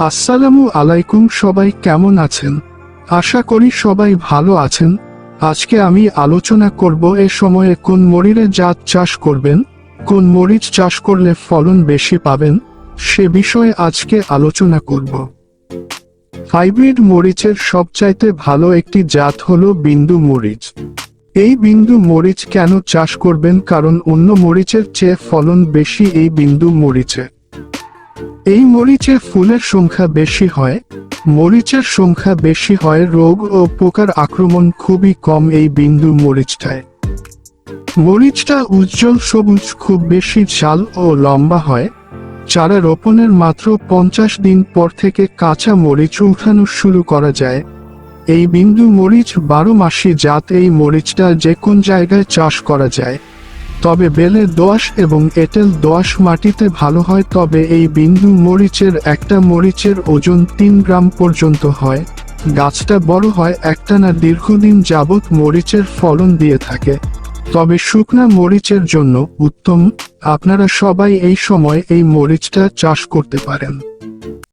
আসসালামু আলাইকুম, সবাই কেমন আছেন? আশা করি সবাই ভালো আছেন। আজকে আমি আলোচনা করব এ সময়ে কোন মরিরে জাত চাষ করবেন, কোন মরিচ চাষ করলে ফলন বেশি পাবেন, সে বিষয়ে আজকে আলোচনা করব। হাইব্রিড মরিচের সবচাইতে ভালো একটি জাত হল বিন্দু মরিচ। এই বিন্দু মরিচ কেন চাষ করবেন, কারণ অন্য মরিচের চেয়ে ফলন বেশি এই বিন্দু মরিচে এই মরিচে ফুলের সংখ্যা বেশি হয়, মরিচের সংখ্যা বেশি হয় রোগ ও পোকার আক্রমণ খুবই কম এই বিন্দু মরিচটায়। মরিচটা উজ্জ্বল সবুজ, খুব বেশি ঝাল ও লম্বা হয়, চারা রোপণের মাত্র পঞ্চাশ দিন পর থেকে কাঁচা মরিচ উঠানো শুরু করা যায়। এই বিন্দু মরিচ বারো মাসি জাত এই মরিচটা যে কোন জায়গায় চাষ করা যায়। তবে বেলে দোআঁশ এবং এঁটেল দোআঁশ মাটিতে ভালো হয়, তবে এই বিন্দু মরিচের একটা মরিচের ওজন তিন গ্রাম পর্যন্ত হয়। গাছটা বড় হয়, একটানা দীর্ঘদিন যাবৎ মরিচের ফলন দিয়ে থাকে। তবে শুকনা মরিচের জন্য উত্তম। আপনারা সবাই এই সময় এই মরিচটা চাষ করতে পারেন।